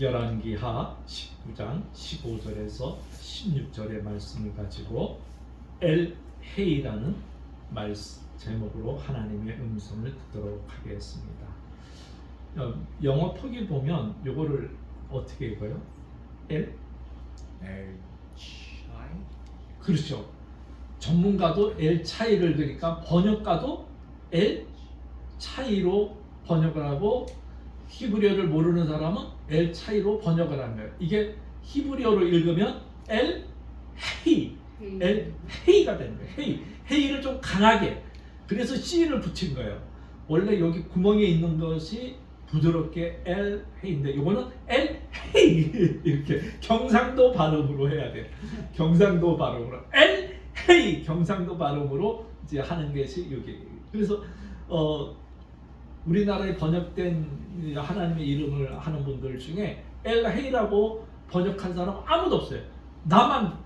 열왕기하 19장 15절에서 16절의 말씀을 가지고 엘 헤이라는 말씀 제목으로 하나님의 음성을 듣도록 하겠습니다. 어, 영어 표기 보면 요거를 어떻게 읽어요? 엘엘 차이 그렇죠. 전문가도 L 차이를 그러니까 번역가도 L 차이로 번역을 하고 히브리어를 모르는 사람은 L 차이로 번역을 하는 거예요. 이게 히브리어로 읽으면 L 헤이, L 헤이가 되는 거예요. 헤이, 헤이를 좀 강하게. 그래서 C를 붙인 거예요. 원래 여기 구멍에 있는 것이 부드럽게 L 헤이인데 이거는 L 헤이 이렇게 경상도 발음으로 해야 돼. 경상도 발음으로 L 헤이 경상도 발음으로 이제 하는 것이 여기. 그래서 어 우리나라에 번역된 하나님의 이름을 하는 분들 중에 엘 헤이라고 번역한 사람 아무도 없어요. 나만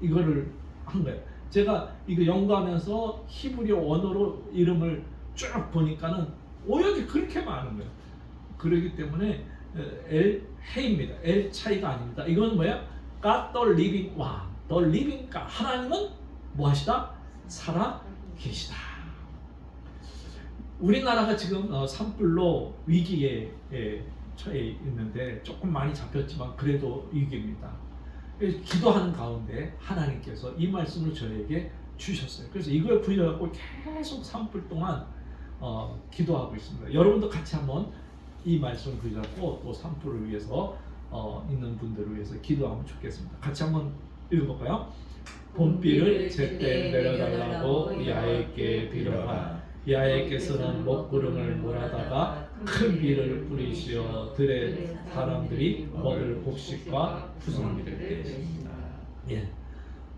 이거를 한 거예요. 제가 이거 연구하면서 히브리어 언어로 이름을 쭉 보니까는 오역이 그렇게 많은 거예요. 그렇기 때문에 엘 헤입니다. 엘 차이가 아닙니다. 이건 뭐야? The living one. The God. 하나님은 뭐 하시다? 살아 계시다. 우리나라가 지금 어, 산불로 위기에 에, 처해 있는데 조금 많이 잡혔지만 그래도 위기입니다. 그래서 기도하는 가운데 하나님께서 이 말씀을 저에게 주셨어요. 그래서 이걸 부여하고 계속 산불 동안 어, 기도하고 있습니다. 여러분도 같이 한번 이 말씀을 붙잡고 또 산불을 위해서 어, 있는 분들을 위해서 기도하면 좋겠습니다. 같이 한번 읽어볼까요? 봄비를 제때 내려달라고 야에게 빌어라. 야에께서는 먹구름을 몰아다가 큰 비를 뿌리시어 들의 사람들이 먹을 곡식과 푸성기를 떼십니다. 예,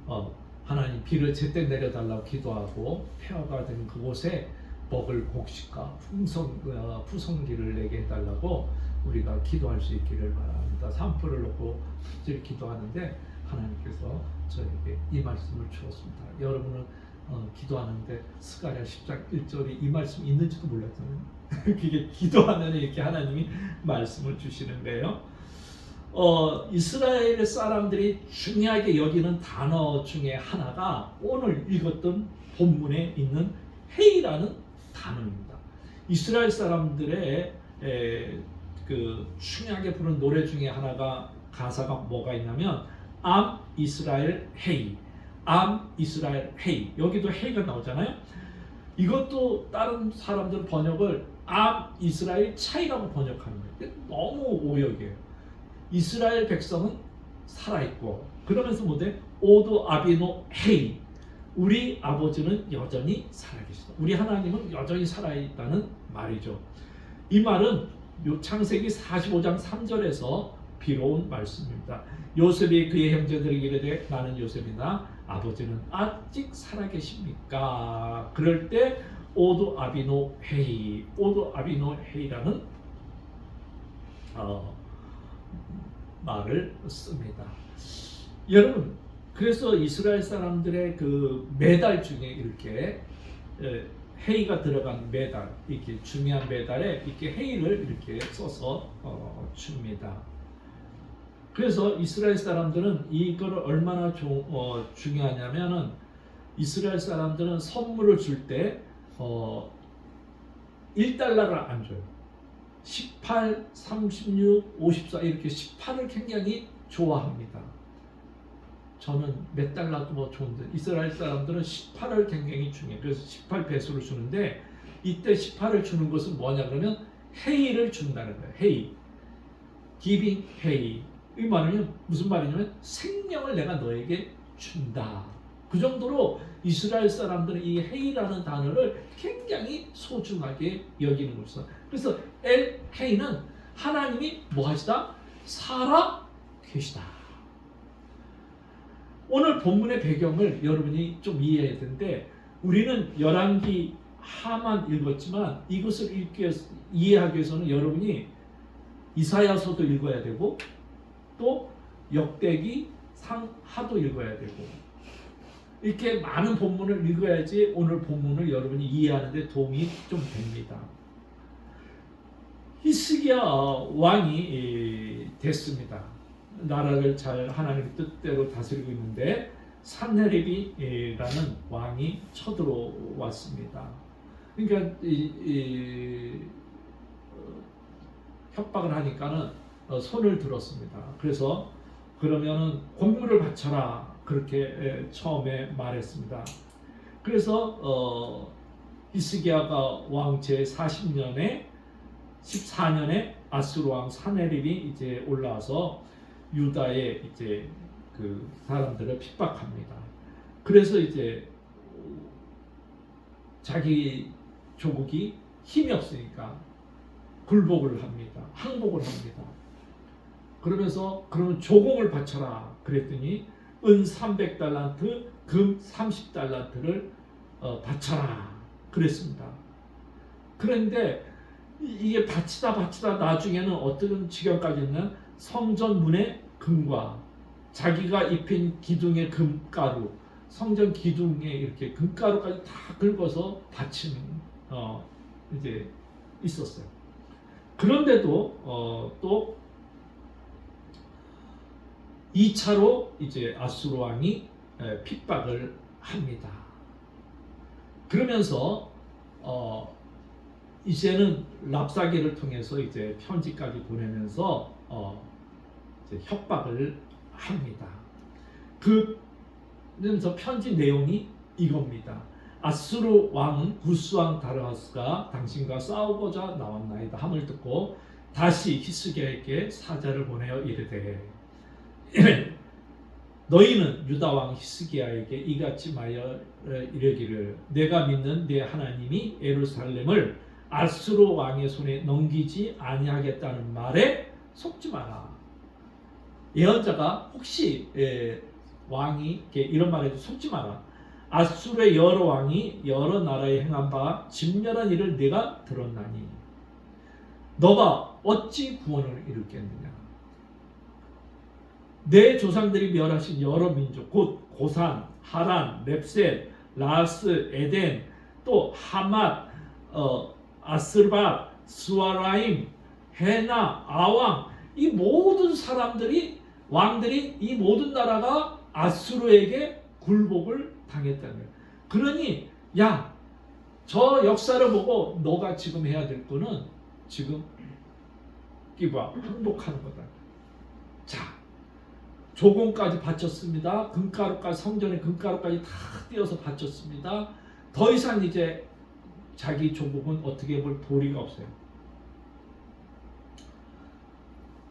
어, 하나님 비를 제때 내려달라고 기도하고 폐허가 된 그곳에 먹을 곡식과 풍성 어, 푸성기를 내게 해달라고 우리가 기도할 수 있기를 바랍니다. 산불을 놓고 기도하는데 하나님께서 저에게 이 말씀을 주었습니다. 여러분은 어, 기도하는데 스가랴 10장 1절이 이 말씀 있는지도 몰랐잖아요. 그게 기도하면 이렇게 하나님이 말씀을 주시는 거예요. 어, 이스라엘 사람들이 중요하게 여기는 단어 중에 하나가 오늘 읽었던 본문에 있는 헤이라는 단어입니다. 이스라엘 사람들의 에, 그 중요하게 부른 노래 중에 하나가 가사가 뭐가 있냐면 암 이스라엘 헤이 암 이스라엘 헤이 여기도 헤이가 나오잖아요. 이것도 다른 사람들 번역을 암 이스라엘 차이라고 번역하는 거예요. 너무 오역이에요. 이스라엘 백성은 살아 있고 그러면서 뭐돼? 오도 아비노 헤이 우리 아버지는 여전히 살아계시다. 우리 하나님은 여전히 살아있다는 말이죠. 이 말은 요 창세기 45장 3절에서 비로운 말씀입니다. 요셉이 그의 형제들에게 이르되 나는 요셉이나 아버지는 아직 살아계십니까? 그럴 때 오도 아비노 헤이 오도 아비노 헤이라는 어, 말을 씁니다. 여러분 그래서 이스라엘 사람들의 그 매달 중에 이렇게 에, 헤이가 들어간 매달 이렇게 중요한 매달에 이렇게 헤이를 이렇게 써서 어, 줍니다. 그래서 이스라엘 사람들은 이거를 얼마나 조, 어, 중요하냐면은 이스라엘 사람들은 선물을 줄때 어, 1달러를 안 줘요. 18, 36, 54 이렇게 18을 굉장히 좋아합니다. 저는 몇 달러도 뭐 좋은데 이스라엘 사람들은 18을 굉장히 중요해. 그래서 18 배수를 주는데 이때 18을 주는 것은 뭐냐 그러면 헤이를 준다는 거예요. 헤이. giving 헤이. 이 말은 무슨 말이냐면 생명을 내가 너에게 준다. 그 정도로 이스라엘 사람들은 이 헤이라는 단어를 굉장히 소중하게 여기는 것이다. 그래서 엘 헤이는 하나님이 뭐 하시다? 살아 계시다. 오늘 본문의 배경을 여러분이 좀 이해해야 되는데 우리는 열왕기 하만 읽었지만 이것을 읽기 위해서, 이해하기 위해서는 여러분이 이사야서도 읽어야 되고 또 역대기 상하도 읽어야 되고 이렇게 많은 본문을 읽어야지 오늘 본문을 여러분이 이해하는데 도움이 좀 됩니다. 히스기야 왕이 됐습니다. 나라를 잘 하나님의 뜻대로 다스리고 있는데 산헤립이라는 왕이 쳐들어왔습니다. 그러니까 이, 이, 어, 협박을 하니까는 어, 손을 들었습니다. 그래서 그러면은 공물을 바쳐라 그렇게 에, 처음에 말했습니다. 그래서 어, 히스기야가 왕제 40년에 14년에 아수르 왕 사네립이 이제 올라와서 유다의 이제 그 사람들을 핍박합니다. 그래서 이제 자기 조국이 힘이 없으니까 굴복을 합니다. 항복을 합니다. 그러면서 그러면 조공을 바쳐라 그랬더니 은 300달란트, 금 30달란트를 어, 바쳐라 그랬습니다. 그런데 이- 이게 바치다 바치다 나중에는 어떤 지경까지는 성전 문의 금과 자기가 입힌 기둥의 금가루, 성전 기둥에 이렇게 금가루까지 다 긁어서 바치는 어, 이제 있었어요. 그런데도 어, 또 2차로 이제 아수르 왕이 에, 핍박을 합니다. 그러면서 어, 이제는 랍사기를 통해서 이제 편지까지 보내면서 어, 이제 협박을 합니다. 그 그래서 편지 내용이 이겁니다. 아수르 왕은 구스 왕 다르하스가 당신과 싸우고자 나왔나이다 함을 듣고 다시 히스기야에게 사자를 보내어 이르되 너희는 유다 왕 히스기야에게 이같이 말하여 이르기를 내가 믿는 내 하나님이 예루살렘을 아수르 왕의 손에 넘기지 아니하겠다는 말에 속지 마라. 예언자가 혹시 에, 왕이 이런 말에도 속지 마라. 아수르의 여러 왕이 여러 나라에 행한 바 진멸한 일을 내가 들었나니 너가 어찌 구원을 이루겠느냐? 내 조상들이 멸하신 여러 민족 곧 고산, 하란, 렙셋, 라스, 에덴, 또 하맛, 어, 아스르바, 스와라임, 헤나, 아왕 이 모든 사람들이 왕들이 이 모든 나라가 아수르에게 굴복을 당했다는 거예요. 그러니 야, 저 역사를 보고 너가 지금 해야 될 거는 지금 기바 항복하는 거다. 자, 조공까지 바쳤습니다. 금가루까지 성전의 금가루까지 다 띄어서 바쳤습니다. 더 이상 이제 자기 조국은 어떻게 볼 도리가 없어요.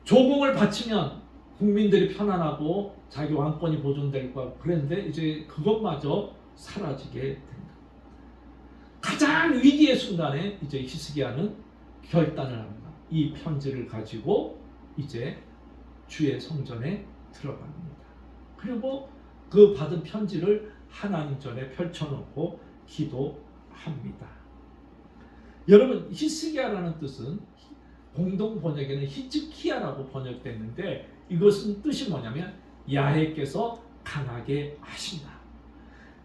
조공을 바치면 국민들이 편안하고 자기 왕권이 보존될 거야. 그런데 이제 그것마저 사라지게 된다. 가장 위기의 순간에 이제 히스기야는 결단을 합니다. 이 편지를 가지고 이제 주의 성전에 들어갑니다. 그리고 그 받은 편지를 하나님 전에 펼쳐놓고 기도합니다. 여러분 히스기야라는 뜻은 공동 번역에는 히즈키야라고 번역됐는데 이것은 뜻이 뭐냐면 야훼께서 강하게 하신다.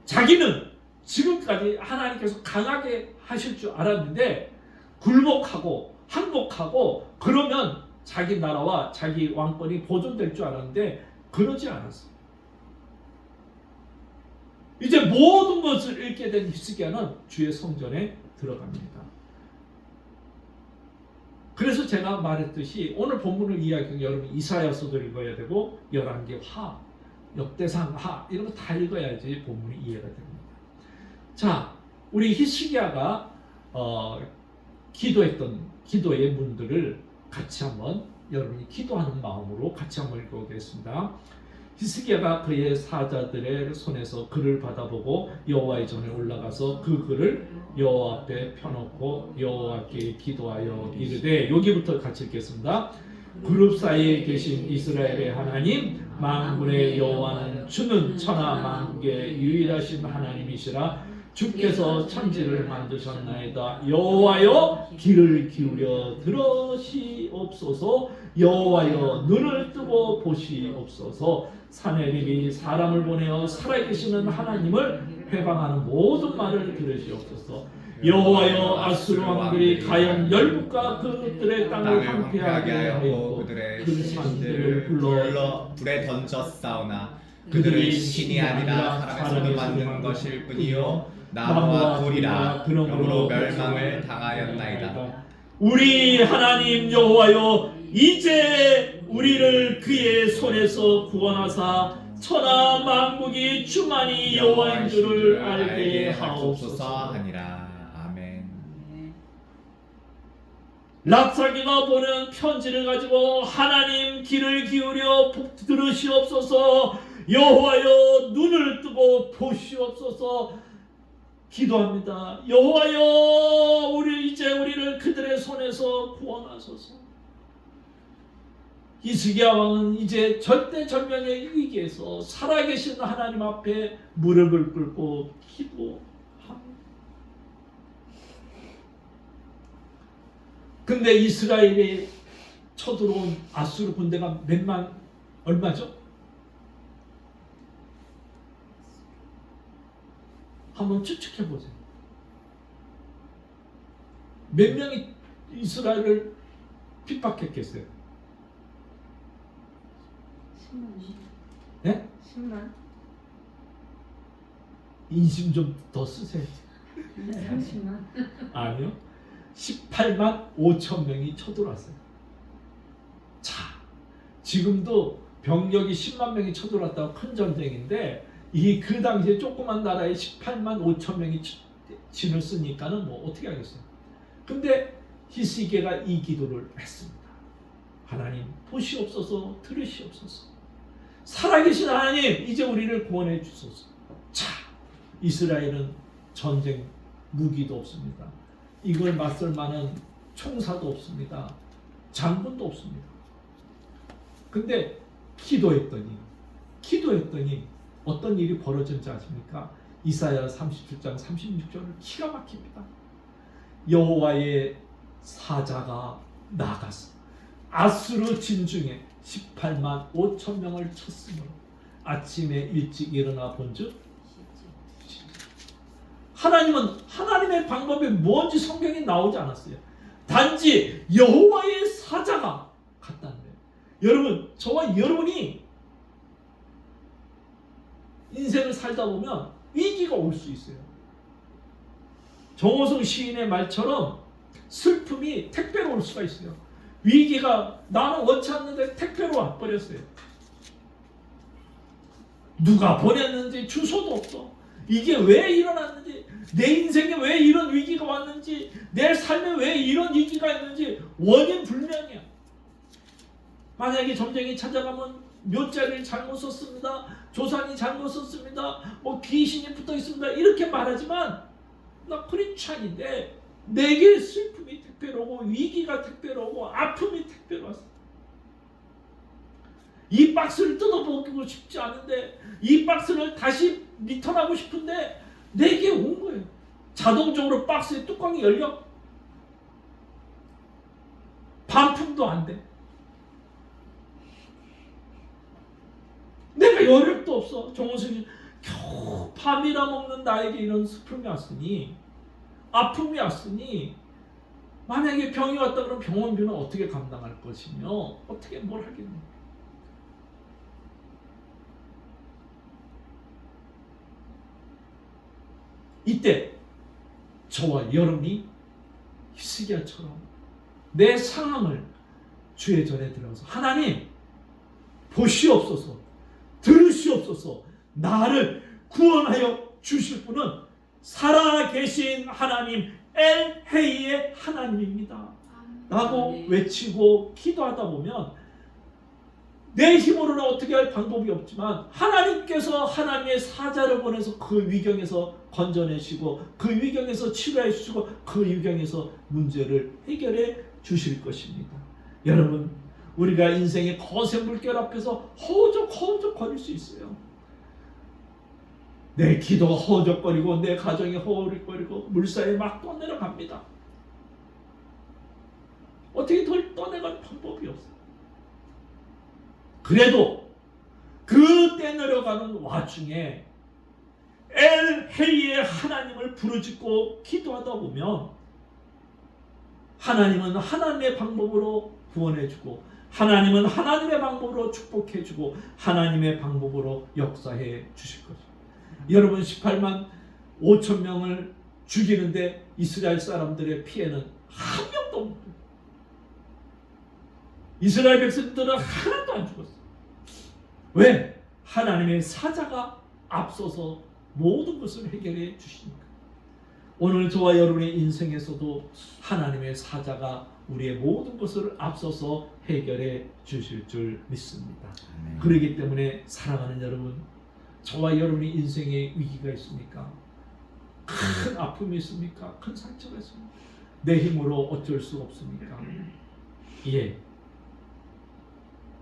자기는 지금까지 하나님께서 강하게 하실 줄 알았는데 굴복하고 항복하고 그러면 자기 나라와 자기 왕권이 보존될 줄 알았는데 그러지 않았어요. 이제 모든 것을 잃게 된 히스기야는 주의 성전에 들어갑니다. 그래서 제가 말했듯이 오늘 본문을 이야기하면 여러분 이사야서도 읽어야 되고 열왕기 하, 역대상 하 이런 거 다 읽어야지 본문이 이해가 됩니다. 자, 우리 히스기야가 어, 기도했던 기도의 문들을 같이 한번 여러분이 기도하는 마음으로 같이 한번 읽어보겠습니다. 히스기야가 그의 사자들의 손에서 글을 받아보고 여호와의 전에 올라가서 그 글을 여호와 앞에 펴놓고 여호와께 기도하여 이르되 여기부터 같이 읽겠습니다. 그룹 사이에 계신 이스라엘의 하나님 만군의 여호와는 주는 천하 만국의 유일하신 하나님이시라 주께서 천지를 만드셨나이다. 여호와여 귀를 기울여 들으시옵소서. 여호와여 눈을 뜨고 보시옵소서. 사내립이 사람을 보내어 살아계시는 하나님을 회방하는 모든 말을 들으시옵소서. 여호와여 아수르 왕들이 가연 열국과 그들의 땅을 황폐하게 하였고 그들의 그 신들을 불러 불에 던졌사오나 그들이 그들의 신이 아니라 사람의 손으로 만든 것일 뿐이요 나무와 돌이라 그러므로 멸망을 당하였나이다. 우리 하나님 여호와여 이제 우리를 그의 손에서 구원하사 천하 만국이 주만이 여호와인 줄을 알게 하옵소서. 하니라. 아멘. 랍사기가 보낸 편지를 가지고 하나님 귀를 기울여 복- 들으시옵소서 여호와여 눈을 뜨고 보시옵소서 기도합니다. 여호와여 우리 이제 우리를 그들의 손에서 구원하소서. 이스기야 왕은 이제 절대 절명의 위기에서 살아계신 하나님 앞에 무릎을 꿇고 기도합니다. 근데 이스라엘에 쳐들어온 아수르 군대가 몇만 얼마죠? 한번 추측해 보세요. 몇 명이 이스라엘을 핍박했겠어요? 10만. 예? 10만. 인심 좀 더 쓰세요. 네, 30만. 아니요. 18만 5천 명이 쳐들어왔어요. 자, 지금도 병력이 10만 명이 쳐들어왔다고 큰 전쟁인데 이 그 당시에 조그만 나라에 18만 5천 명이 치- 진을 쓰니까는 뭐 어떻게 하겠어요. 근데 히스기야가 이 기도를 했습니다. 하나님 보시옵소서 들으시옵소서. 살아계신 하나님 이제 우리를 구원해 주소서. 자, 이스라엘은 전쟁 무기도 없습니다. 이걸 맞설 만한 총사도 없습니다. 장군도 없습니다. 근데 기도했더니 기도했더니 어떤 일이 벌어졌는지 아십니까? 이사야 37장 36절을 기가 막힙니다. 여호와의 사자가 나가서 아수르 진중에 18만 5천 명을 쳤으므로 아침에 일찍 일어나 본즉 하나님은 하나님의 방법이 뭔지 성경에 나오지 않았어요. 단지 여호와의 사자가 갔다는 거예요. 여러분, 저와 여러분이 인생을 살다 보면 위기가 올 수 있어요. 정호성 시인의 말처럼 슬픔이 택배로 올 수가 있어요. 위기가 나는 원치 않는데 택배로 와버렸어요. 누가 보냈는지 주소도 없어. 이게 왜 일어났는지, 내 인생에 왜 이런 위기가 왔는지, 내 삶에 왜 이런 위기가 있는지 원인 불명이야. 만약에 점쟁이 찾아가면 묘자리를 잘못 썼습니다. 조상이 잘못 썼습니다. 뭐 귀신이 붙어 있습니다. 이렇게 말하지만 나 크리스찬인데 내게 슬픔이 오고 위기가 오고 아픔이 왔어. 이 박스를 뜯어보고 싶지 않은데 이 박스를 다시 리턴하고 싶은데 내게 온 거예요. 자동적으로 박스의 뚜껑이 열려 반품도 안 돼. 여력도 없어. 정원수님 겨우 밤이라 먹는 나에게 이런 슬픔이 왔으니 아픔이 왔으니 만약에 병이 왔다 그러면 병원비는 어떻게 감당할 것이며 어떻게 뭘 하겠니? 이때 저와 여러분이 히스기야처럼 내 상황을 주의 전에 들어서 하나님 보시옵소서 들으시옵소서 나를 구원하여 주실 분은 살아계신 하나님 엘헤이의 하나님입니다 라고 네. 외치고 기도하다 보면 내 힘으로는 어떻게 할 방법이 없지만 하나님께서 하나님의 사자를 보내서 그 위경에서 건져내시고 그 위경에서 치료해 주시고 그 위경에서 문제를 해결해 주실 것입니다. 여러분 우리가 인생의 거센 물결 앞에서 허우적 허우적 거릴 수 있어요. 내 기도가 허우적거리고 내 가정이 허우적거리고 물살에 막 떠내려갑니다. 어떻게 덜 떠내갈 방법이 없어요. 그래도 그 떠내려가는 와중에 엘헤이의 하나님을 부르짖고 기도하다 보면 하나님은 하나님의 방법으로 구원해주고 하나님은 하나님의 방법으로 축복해 주고 하나님의 방법으로 역사해 주실 거죠. 여러분 18만 5천 명을 죽이는데 이스라엘 사람들의 피해는 한 명도 없는. 이스라엘 백성들은 하나도 안 죽었어. 왜? 하나님의 사자가 앞서서 모든 것을 해결해 주시니까. 오늘 저와 여러분의 인생에서도 하나님의 사자가 우리의 모든 것을 앞서서 해결해 주실 줄 믿습니다. 그러기 때문에 사랑하는 여러분, 저와 여러분의 인생에 위기가 있습니까? 큰 아픔이 있습니까? 큰 상처가 있습니까? 내 힘으로 어쩔 수 없습니까? 예.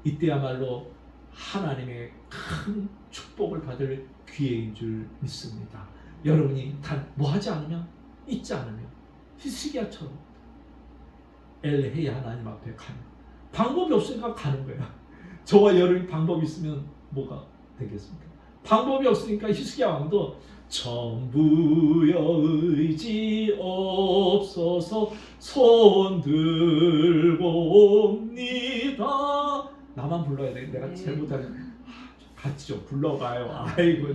이때야말로 하나님의 큰 축복을 받을 기회인 줄 믿습니다. 여러분이 단 뭐 하지 않으면 잊지 않으면 히스기야처럼 엘헤이 하나님 앞에 가는 방법이 없으니까 가는 거야. 저와 여러분이 방법이 있으면 뭐가 되겠습니까? 방법이 없으니까 히스기야 왕도 전부여 의지 없어서 손 들고 옵니다. 나만 불러야 돼. 내가 제일 못하는 같이 좀 불러봐요. 아이고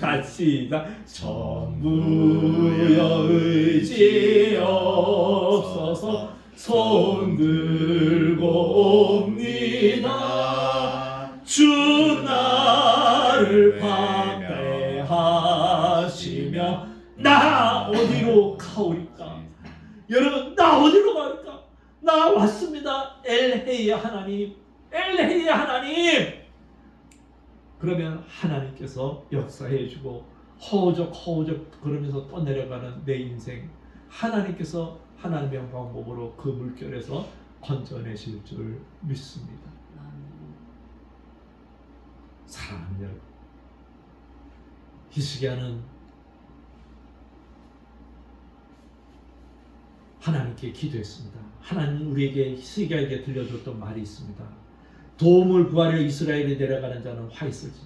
같이 다 전부여 의지 없어서 손 들고 옵니다. 주 나를 방패하시며 나 어디로 가오리까? 여러분 나 어디로 갈까? 나 왔습니다. 엘헤이의 하나님, 엘헤이의 하나님. 그러면 하나님께서 역사해 주고 허우적 허우적 그러면서 떠내려가는 내 인생 하나님께서 하나님의 방법으로 그 물결에서 건져내실 줄 믿습니다. 사랑하는 여러분, 히스기야는 하나님께 기도했습니다. 하나님 우리에게 히스기야에게 들려줬던 말이 있습니다. 도움을 구하려 이스라엘에 내려가는 자는 화 있을지자.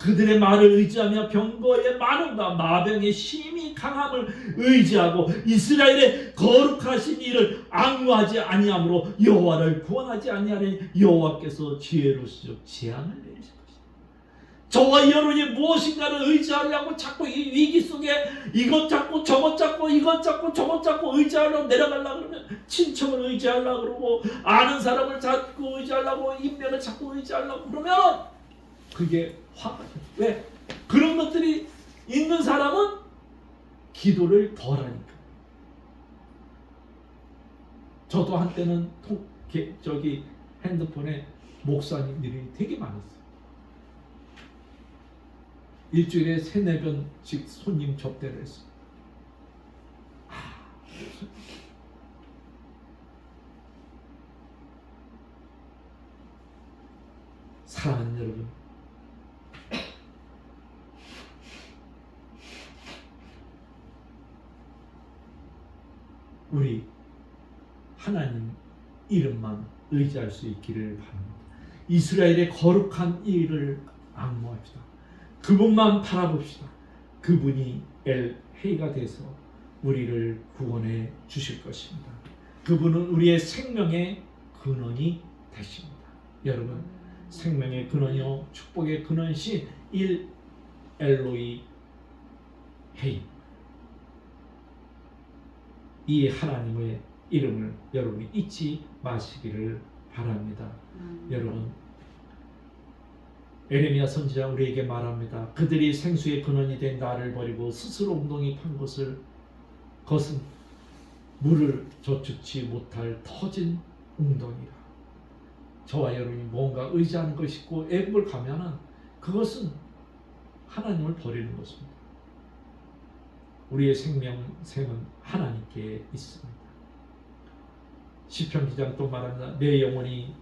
그들의 말을 의지하며 병거의 많음과 마병의 심히 강함을 의지하고 이스라엘의 거룩하신 일을 악무하지 아니하므로 여호와를 구원하지 아니하니 여호와께서 지혜로시죠 재앙을 내리실 것이다. 저와 여러분이 무엇인가를 의지하려고 자꾸 이 위기 속에 이것 잡고 저것 잡고 이것 잡고 저것 잡고 의지하려고 내려가려고 그러면 친척을 의지하려고 그러고 아는 사람을 자꾸 의지하려고 인면을 자꾸 의지하려고 그러면 그게. 왜? 그런 것들이 있는 사람은 기도를 덜 하니까. 저도 한때는 통, 게, 저기 핸드폰에 목사님들이 되게 많았어요. 일주일에 세네 번씩 손님 접대를 했어요. 아, 사랑하는 여러분, 우리 하나님 이름만 의지할 수 있기를 바랍니다. 이스라엘의 거룩한 일을 악모합시다. 그분만 바라봅시다. 그분이 엘 헤이가 돼서 우리를 구원해 주실 것입니다. 그분은 우리의 생명의 근원이 되십니다. 여러분, 생명의 근원이요 축복의 근원이신 일 엘로이 헤이 이 하나님의 이름을 여러분이 잊지 마시기를 바랍니다. 여러분 에레미야 선지자 우리에게 말합니다. 그들이 생수의 근원이 된 나를 버리고 스스로 웅덩이 판 것을 것은 물을 저축치 못할 터진 웅덩이라. 저와 여러분이 뭔가 의지하는 것이 있고 애국을 가면은 그것은 하나님을 버리는 것입니다. 우리의 생명생은 하나님께 있습니다. 시편 기자는 또 말합니다. 내 영혼이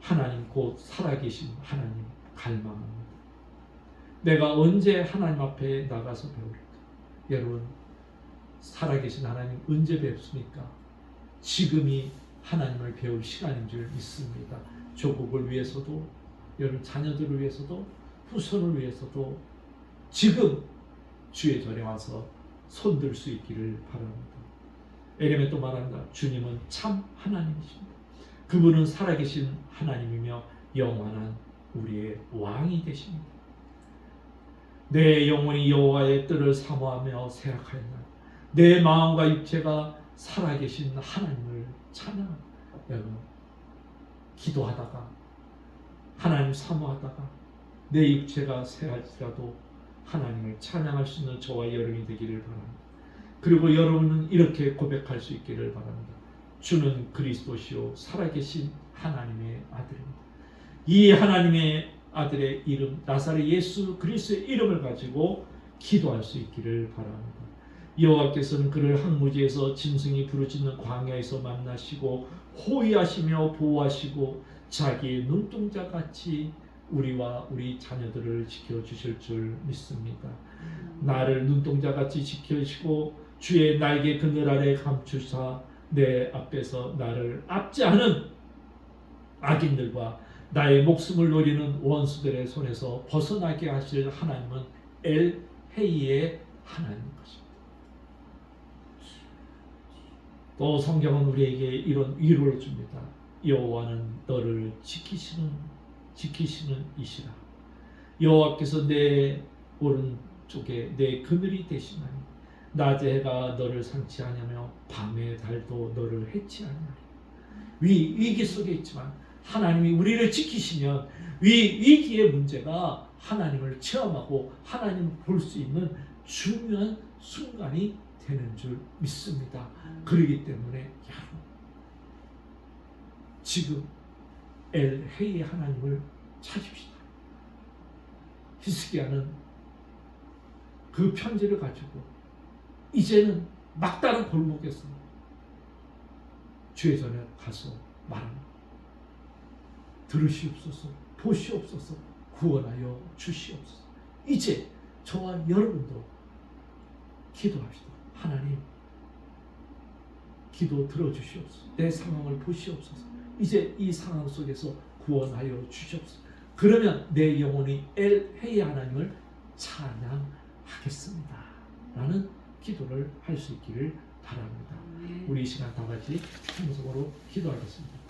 하나님 곧 살아계신 하나님 갈망합니다. 내가 언제 하나님 앞에 나가서 배울까? 여러분 살아계신 하나님 언제 뵙습니까? 지금이 하나님을 배울 시간인 줄 믿습니다. 조국을 위해서도 여러분 자녀들을 위해서도 후손을 위해서도 지금 주의 전에 와서 손들 수 있기를 바랍니다. 에레메 또 말한다. 주님은 참 하나님이십니다. 그분은 살아계신 하나님이며 영원한 우리의 왕이 되십니다. 내 영혼이 여호와의 뜻을 사모하며 생각하였나. 내 마음과 육체가 살아계신 하나님을 찬양. 여러분 기도하다가 하나님 사모하다가 내 육체가 새할지라도 하나님을 찬양할 수 있는 저와 여러분이 되기를 바랍니다. 그리고 여러분은 이렇게 고백할 수 있기를 바랍니다. 주는 그리스도시요 살아계신 하나님의 아들입니다. 이 하나님의 아들의 이름 나사렛 예수 그리스도의 이름을 가지고 기도할 수 있기를 바랍니다. 여호와께서는 그를 항무지에서 짐승이 부르짖는 광야에서 만나시고 호위하시며 보호하시고 자기의 눈동자 같이 우리와 우리 자녀들을 지켜 주실 줄 믿습니다. 나를 눈동자 같이 지켜주시고 주의 날개 그늘 아래 감추사 내 앞에서 나를 압제하는 악인들과 나의 목숨을 노리는 원수들의 손에서 벗어나게 하실 하나님은 엘 헤이의 하나님인 것입니다. 또 성경은 우리에게 이런 위로를 줍니다. 여호와는 너를 지키시는 지키시는 이시라. 여호와께서 내 오른쪽에 내 그늘이 되시나니 낮에 해가 너를 상치 하냐며 밤에 달도 너를 해치 하냐. 위 위기 속에 있지만 하나님이 우리를 지키시면 위 위기의 문제가 하나님을 체험하고 하나님을 볼 수 있는 중요한 순간이 되는 줄 믿습니다. 그러기 때문에 여러분 지금 엘 헤이 하나님을 찾읍시다. 히스기야는 그 편지를 가지고 이제는 막다른 골목에서 주의 전에 가서 말합니다. 들으시옵소서, 보시옵소서, 구원하여 주시옵소서. 이제 저와 여러분도 기도합시다. 하나님, 기도 들어주시옵소서. 내 상황을 보시옵소서. 이제 이 상황 속에서 구원하여 주시옵소서. 그러면 내 영혼이 엘 헤이 하나님을 찬양하겠습니다. 라는 기도를 할 수 있기를 바랍니다. 우리 이 시간 다 같이 찬송으로 기도하겠습니다.